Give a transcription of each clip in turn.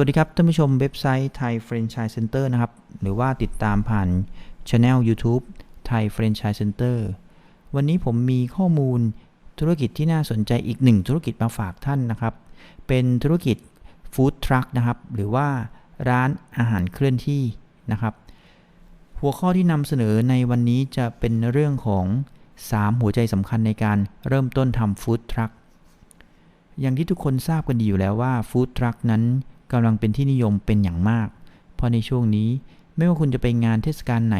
วัสดีครับท่านผู้ชมเว็บไซต์ไทย Franchise Center นะครับ หรือว่าติดตามผ่าน Channel YouTube ไทย Franchise Center วันนี้ผมมีข้อมูลธุรกิจที่น่าสนใจอีกหนึ่งธุรกิจมาฝากท่านนะครับ เป็นธุรกิจฟู้ดทรัคนะครับ หรือว่าร้านอาหารเคลื่อนที่นะครับ หัวข้อที่นำเสนอในวันนี้จะเป็นเรื่องของ 3 หัวใจสำคัญในการเริ่มต้นทำฟู้ดทรัคอย่างที่ทุกคนทราบกันดีอยู่แล้วว่าฟู้ดทรัคนั้น กำลังเป็นที่นิยมเป็นอย่างมาก เพราะในช่วงนี้ไม่ว่าคุณจะไปงานเทศกาลไหน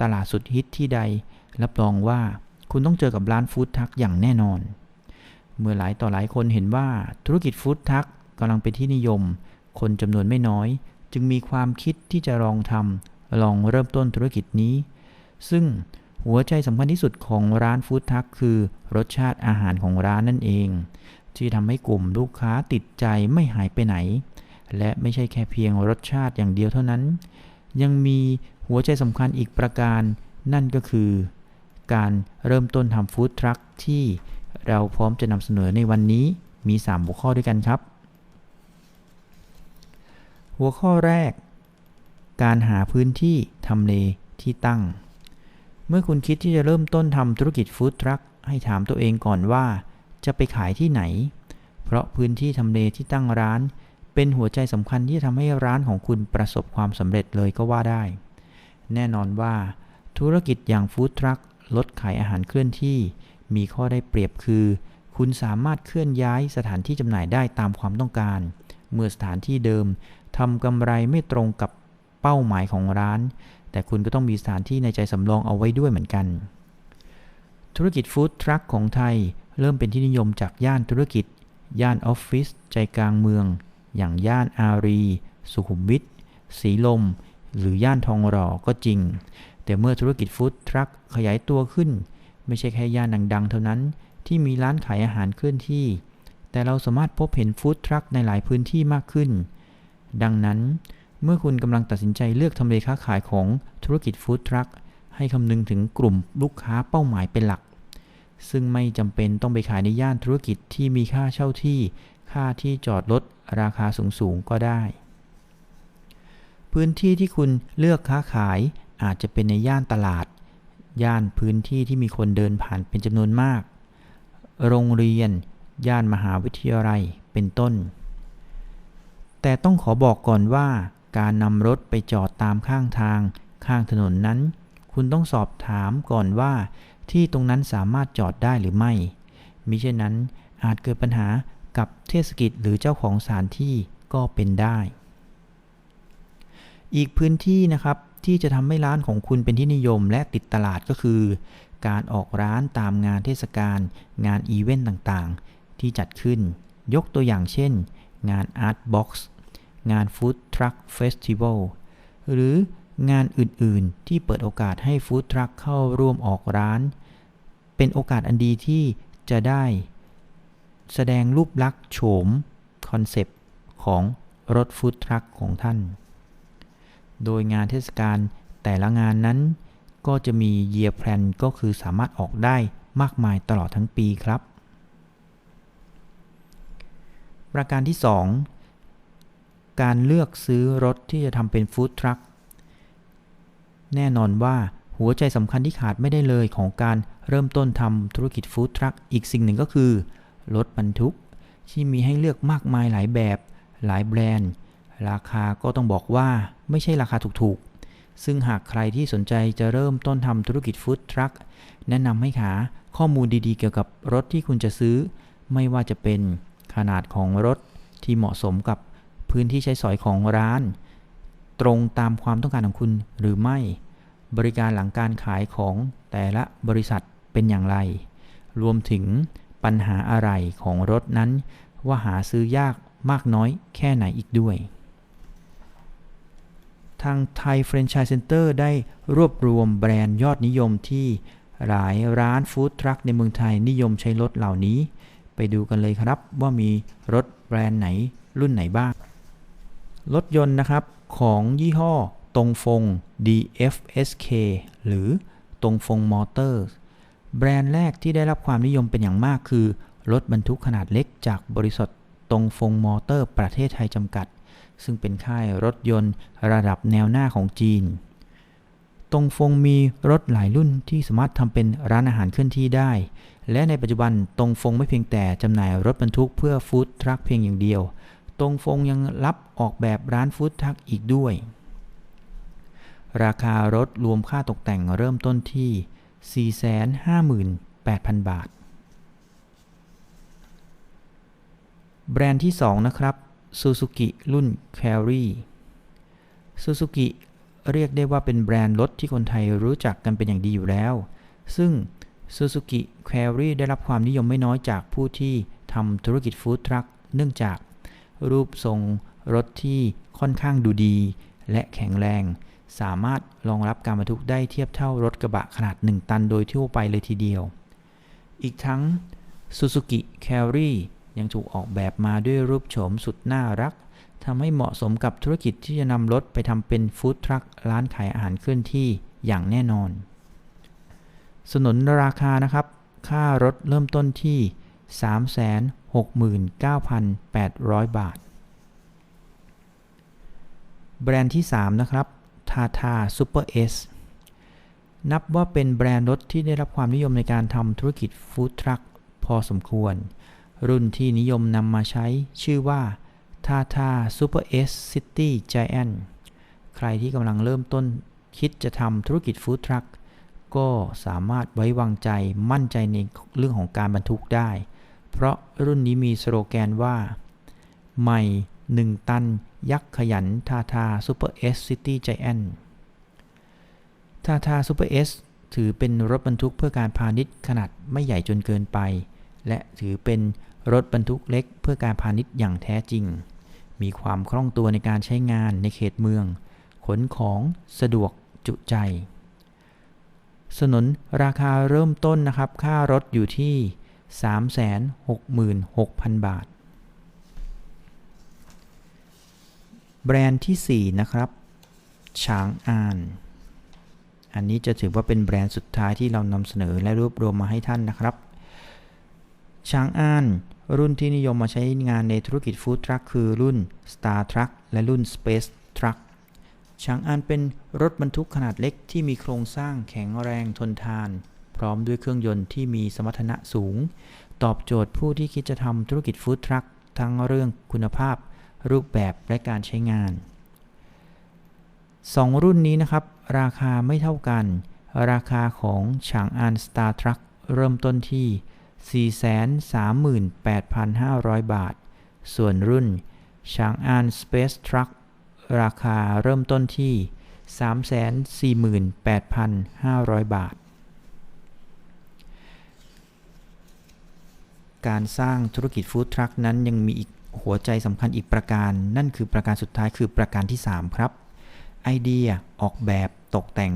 ตลาดสุดฮิตที่ใด รับรองว่าคุณต้องเจอกับร้านฟู้ดทรัคอย่างแน่นอน เมื่อหลายต่อหลายคนเห็นว่าธุรกิจฟู้ดทรัคกำลังเป็นที่นิยม คนจำนวนไม่น้อย จึงมีความคิดที่จะลองทำลองเริ่มต้นธุรกิจนี้ ซึ่งหัวใจสำคัญที่สุดของร้านฟู้ดทรัคคือรสชาติอาหารของร้านนั่นเอง ที่ทำให้กลุ่มลูกค้าติดใจไม่หายไปไหน และไม่ใช่แค่เพียงรสชาติอย่างเดียวเท่านั้น ยังมีหัวใจสำคัญอีกประการ นั่นก็คือ การเริ่มต้นทำฟู้ดทรัคที่เราพร้อมจะนำเสนอในวันนี้มี 3 หัวข้อด้วยกันครับ หัวข้อแรก การหาพื้นที่ทำเลที่ตั้ง เมื่อคุณคิดที่จะเริ่มต้นทำธุรกิจฟู้ดทรัคให้ถามตัวเองก่อนว่า จะไปขายที่ไหน เพราะพื้นที่ทำเลที่ตั้งร้าน เป็นหัวใจสำคัญที่ทำให้ร้านของคุณประสบความสำเร็จเลยก็ว่าได้ แน่นอนว่า ธุรกิจอย่างฟู้ดทรัครถขายอาหารเคลื่อนที่ มีข้อได้เปรียบคือ คุณสามารถเคลื่อนย้ายสถานที่จำหน่ายได้ตามความต้องการ เมื่อสถานที่เดิมทำกำไรไม่ตรงกับเป้าหมายของร้าน แต่คุณก็ต้องมีสถานที่ในใจสำรองเอาไว้ด้วยเหมือนกัน ธุรกิจฟู้ดทรัคของไทย เริ่มเป็นที่นิยมจากย่านธุรกิจ ย่านออฟฟิศใจกลางเมือง อย่างย่านอารี สุขุมวิทสีลม หรือย่านทองหล่อก็จริง แต่เมื่อธุรกิจฟู้ดทรัคขยายตัวขึ้น ไม่ใช่แค่ย่านดังๆ เท่านั้นที่มีร้านขายอาหารเคลื่อนที่ แต่เราสามารถพบเห็นฟู้ดทรัคในหลายพื้นที่มากขึ้น ดังนั้นเมื่อคุณกำลังตัดสินใจเลือกทำเลค้าขายของธุรกิจฟู้ดทรัคให้คำนึงถึงกลุ่มลูกค้าเป้าหมายเป็นหลัก ซึ่งไม่จำเป็นต้องไปขายในย่านธุรกิจที่มีค่าเช่าที่ ค่าที่จอดรถราคาสูงๆก็ได้ พื้นที่ที่คุณเลือกค้าขายอาจจะเป็นในย่านตลาด ย่านพื้นที่ที่มีคนเดินผ่านเป็นจำนวนมาก โรงเรียน ย่านมหาวิทยาลัยเป็นต้น แต่ต้องขอบอกก่อนว่าการนำรถไปจอดตามข้างทาง ข้างถนนนั้น คุณต้องสอบถามก่อนว่าที่ตรงนั้นสามารถจอดได้หรือไม่มิเช่นนั้นอาจเกิดปัญหา กับเทศกิจหรือเจ้าของสถานที่ก็เป็นได้ อีกพื้นที่นะครับที่จะทำให้ร้านของคุณเป็นที่นิยมและติดตลาดก็คือ การออกร้านตามงานเทศกาลงานอีเวนต์ต่างๆ ที่จัดขึ้น ยกตัวอย่างเช่น งาน Art Box งาน Food Truck Festival หรืองานอื่นๆ ที่เปิดโอกาสให้ฟู้ดทรัคเข้าร่วมออกร้าน เป็นโอกาสอันดีที่จะได้ แสดงรูปลักษณ์โฉมคอนเซปต์ของรถฟู้ดทรัคของท่าน โดยงานเทศกาลแต่ละงานนั้น ก็จะมีเยียร์แพลนก็คือสามารถออกได้มากมายตลอดทั้งปีครับ ประการที่ 2 การเลือกซื้อรถที่จะทำเป็นฟู้ดทรัคแน่นอนว่าหัวใจสำคัญที่ขาดไม่ได้เลยของการเริ่มต้นทำธุรกิจฟู้ดทรัคอีกสิ่งหนึ่งก็คือ รถบรรทุกที่มีให้เลือกมากมายหลายแบบ หลายแบรนด์ ราคาก็ต้องบอกว่าไม่ใช่ราคาถูกๆ ซึ่งหากใครที่สนใจจะเริ่มต้นทำธุรกิจฟู้ดทรัคแนะนำให้หาข้อมูลดีๆ เกี่ยวกับรถที่คุณจะซื้อ ไม่ว่าจะเป็นขนาดของรถที่เหมาะสมกับพื้นที่ใช้สอยของร้าน ตรงตามความต้องการของคุณหรือไม่ บริการหลังการขายของแต่ละบริษัทเป็นอย่างไร รวมถึง ปัญหาอะไรของรถนั้น ว่าหาซื้อยากมากน้อยแค่ไหนอีกด้วย ทางไทย Franchise Center ได้รวบรวมแบรนด์ยอดนิยมที่หลายร้านฟู้ดทรัคในเมืองไทยนิยมใช้รถเหล่านี้ ไปดูกันเลยครับว่ามีรถแบรนด์ไหนรุ่นไหนบ้าง รถยนต์นะครับของยี่ห้อตรงฟง DFSK หรือตรงฟงมอเตอร์ แบรนด์แรกที่ได้รับความนิยมเป็นอย่างมากคือ รถบรรทุกขนาดเล็กจากบริษัทตรงฟงมอเตอร์ประเทศไทยจำกัด ซึ่งเป็นค่ายรถยนต์ระดับแนวหน้าของจีนตงฟงมีรถหลายรุ่นที่สามารถทำเป็นร้านอาหารเคลื่อนที่ได้ และในปัจจุบันตงฟงไม่เพียงแต่จำหน่ายรถบรรทุกเพื่อฟู้ดทรัคเพียงอย่างเดียวตงฟงยังรับออกแบบร้านฟู้ดทรัคอีกด้วย ราคารถรวมค่าตกแต่งเริ่มต้นที่ 458,000 บาท แบรนด์ที่ 2 นะครับ Suzuki รุ่น Carry Suzuki เรียกได้ว่าเป็นแบรนด์รถที่คนไทยรู้จักกันเป็นอย่างดีอยู่แล้ว ซึ่ง Suzuki Carry ได้รับความนิยมไม่น้อยจากผู้ที่ทำธุรกิจฟู้ดทรัคเนื่องจากรูปทรงรถที่ค่อนข้างดูดีและแข็งแรง สามารถรองรับการบรรทุกได้เทียบเท่ารถกระบะขนาด 1 ตันโดยทั่วไปเลยทีเดียว อีกทั้ง Suzuki Carry ยังถูกออกแบบมาด้วยรูปโฉมสุดน่ารักทำให้เหมาะสมกับธุรกิจที่จะนำรถไปทำเป็นฟู้ดทรัคร้านขายอาหารเคลื่อนที่อย่างแน่นอน สนนราคานะครับ ค่ารถเริ่มต้นที่ 369,800 บาท แบรนด์ที่ 3 นะครับ Tata Super S นับว่าเป็นแบรนด์รถที่ได้รับความนิยมในการทำธุรกิจฟู้ดทรัคพอสมควร รุ่นที่นิยมนำมาใช้ชื่อว่า Tata Super S City Giant ใครที่กำลังเริ่มต้นคิดจะทำธุรกิจฟู้ดทรัคก็สามารถไว้วางใจมั่นใจในเรื่องของการบรรทุกได้ เพราะรุ่นนี้มีสโลแกนว่า ใหม่ 1 ตัน ยักษ์ขยัน Tata Super S City Giant Tata Super S ถือเป็นรถบรรทุกเพื่อการพาณิชย์ขนาดไม่ใหญ่จนเกินไป และถือเป็นรถบรรทุกเล็กเพื่อการพาณิชย์อย่างแท้จริง มีความคล่องตัวในการใช้งานในเขตเมือง ขนของสะดวกจุใจ สนนราคาเริ่มต้นนะครับ ค่ารถอยู่ที่ 366,000 บาท แบรนด์ที่ 4 นะครับฉางอาน อันนี้จะถือว่าเป็นแบรนด์สุดท้ายที่เรานำเสนอและรวบรวมมาให้ท่านนะครับ ช้างอาน รุ่นที่นิยมมาใช้งานในธุรกิจฟู้ดทรัคคือรุ่น Star Truck และรุ่น Space Truck ช้างอานเป็นรถบรรทุกขนาดเล็กที่มีโครงสร้างแข็งแรงทนทาน พร้อมด้วยเครื่องยนต์ที่มีสมรรถนะสูง ตอบโจทย์ผู้ที่คิดจะทำธุรกิจฟู้ดทรัคทั้งเรื่องคุณภาพ รูปแบบและการใช้งาน 2 รุ่นนี้นะครับ ราคาไม่เท่ากัน ราคาของฉางอาน Star Truck เริ่มต้นที่ 438,500 บาท ส่วนรุ่นชางอาน Space Truck ราคาเริ่มต้นที่ 348,500 บาท การสร้างธุรกิจฟู้ดทรัคนั้นยังมีอีก หัวใจสำคัญอีกประการ นั่นคือประการสุดท้ายคือประการที่ 3 ครับ ไอเดียออกแบบตกแต่ง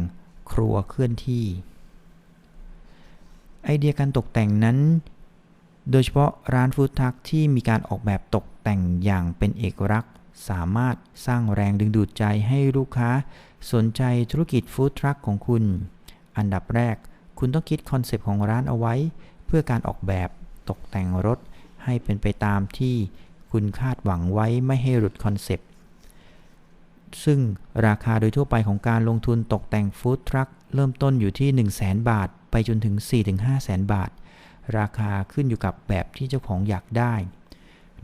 ครัวเคลื่อนที่ ไอเดียการตกแต่งนั้น โดยเฉพาะร้านฟู้ดทักที่มีการออกแบบตกแต่งอย่างเป็นเอกลักษณ์ สามารถสร้างแรงดึงดูดใจให้ลูกค้า สนใจธุรกิจฟู้ดทรัคของคุณ อันดับแรกคุณต้องคิดคอนเซปต์ของร้านเอาไว้ เพื่อการออกแบบตกแต่งรถให้เป็นไปตามที่ คุณคาดหวังไว้ไม่ให้หลุดคอนเซปต์ ซึ่งราคาโดยทั่วไปของการลงทุนตกแต่งฟู้ดทรัคเริ่มต้นอยู่ที่ 1 0 0 0 0 0 บาท ไปจนถึง 4-5แสนบาท ราคาขึ้นอยู่กับแบบที่เจ้าของอยากได้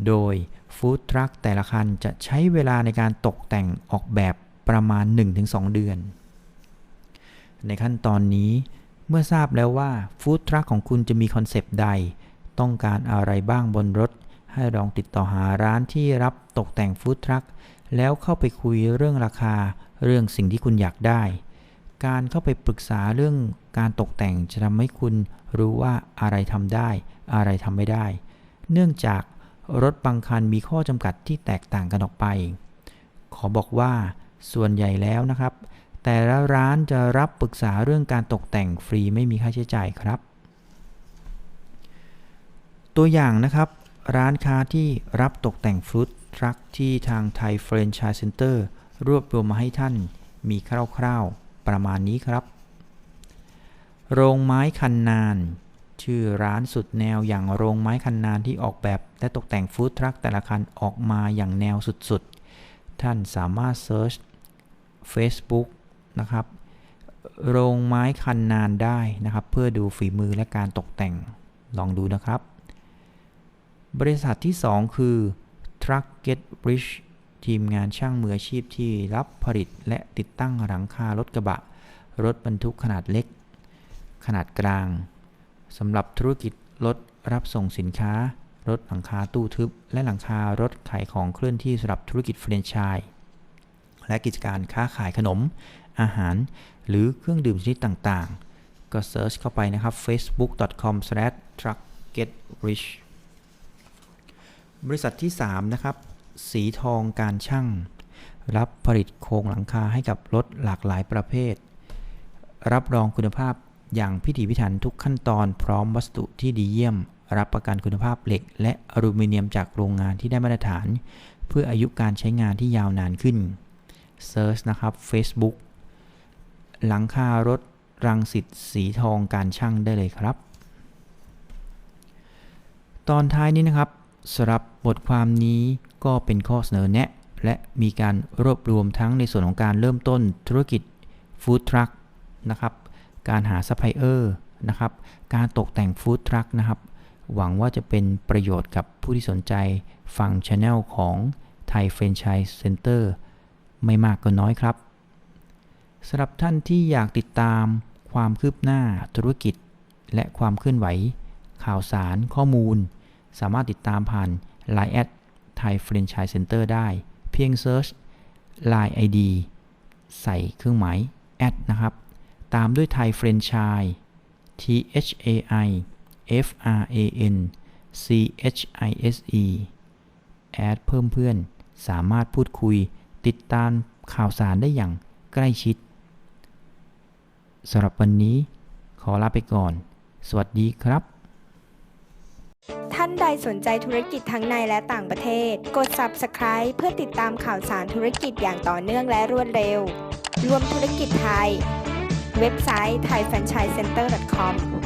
โดยฟู้ดทรัคแต่ละคันจะใช้เวลาในการตกแต่งออกแบบประมาณ 1-2 เดือน ในขั้นตอนนี้เมื่อทราบแล้วว่าฟู้ดทรัคของคุณจะมีคอนเซปต์ใด ต้องการอะไรบ้างบนรถ ให้ลองติดต่อหาร้านที่รับตกแต่งฟู้ดทรัคแล้วเข้าไปคุยเรื่องราคาเรื่องสิ่งที่คุณอยากได้ การเข้าไปปรึกษาเรื่องการตกแต่งจะทำให้คุณรู้ว่าอะไรทำได้ อะไรทำไม่ได้ เนื่องจากรถบางคันมีข้อจำกัดที่แตกต่างกันออกไป ขอบอกว่าส่วนใหญ่แล้วนะครับ แต่ละร้านจะรับปรึกษาเรื่องการตกแต่งฟรีไม่มีค่าใช้จ่ายครับ ตัวอย่างนะครับ ร้านค้าที่รับตกแต่งฟลุตทรัคที่ทางไทยเฟรนช์ชายเซ็นเตอร์รวบรวมมาให้ท่านมีคร่าวๆ ประมาณนี้ครับ โรงไม้คันนาน ชื่อร้านสุดแนวอย่างโรงไม้คันนานที่ออกแบบและตกแต่งฟู้ดทรัคแต่ละคันออกมาอย่างแนวสุดๆ ท่านสามารถ Search Facebook นะครับ โรงไม้คันนานได้นะครับ เพื่อดูฝีมือและการตกแต่งลองดูนะครับ บริษัทที่ 2 คือ Truck Get Rich ทีมงานช่างมืออาชีพที่รับผลิตและติดตั้งหลังคารถกระบะ รถบรรทุกขนาดเล็ก ขนาดกลางสำหรับธุรกิจรถรับส่งสินค้า รถหลังคาตู้ทึบ และหลังคารถขายของเคลื่อนที่สำหรับธุรกิจแฟรนไชส์และกิจการค้าขายขนม อาหาร หรือเครื่องดื่มชนิดต่างๆ ก็เซิร์ชเข้าไปนะครับ facebook.com/truckgetrich บริษัทที่ 3 นะครับ สีทองการช่างรับผลิตโครงหลังคาให้กับรถหลากหลายประเภท รับรองคุณภาพอย่างพิถีพิถันทุกขั้นตอนพร้อมวัสดุที่ดีเยี่ยม รับประกันคุณภาพเหล็ก และอลูมิเนียมจากโรงงานที่ได้มาตรฐาน เพื่ออายุการใช้งานที่ยาวนานขึ้นเซิร์ชนะครับ Facebook หลังคารถรังสิตสีทองการช่างได้เลยครับ ตอนท้ายนี้นะครับ สำหรับบทความนี้ก็เป็นข้อเสนอแนะ และมีการรวบรวมทั้งในส่วนของการเริ่มต้นธุรกิจฟู้ดทรัคนะครับ การหาซัพพลายเออร์นะครับ การตกแต่งฟู้ดทรัคนะครับ หวังว่าจะเป็นประโยชน์กับผู้ที่สนใจฟังช anel ของไทยเฟรนช i ส์เซ็นเตอร์ไม่มากก็น้อยครับสำหรับท่านที่อยากติดตามความคืบหน้าธุรกิจ และความเคลื่อนไหว ข่าวสารข้อมูล สามารถติดตามผ่าน Line แอดไทยเฟรนช i ส์เซ็นเตอร์ได้ เพียงเซิร์ช Line ID ใส่เครื่องหมายแอดนะครับ ตามด้วยไทยเฟรนช i ส์ T H A I F R A N C H I S E แอดเพิ่มเพื่อน สามารถพูดคุย ติดตามข่าวสารได้อย่างใกล้ชิดสำหรับวันนี้ขอลาไปก่อน สวัสดีครับ ใดสนใจธุรกิจทั้งในและต่างประเทศ กด Subscribe เพื่อติดตามข่าวสารธุรกิจอย่างต่อเนื่องและรวดเร็ว รวมธุรกิจไทย เว็บไซต์ thaifranchisecenter.com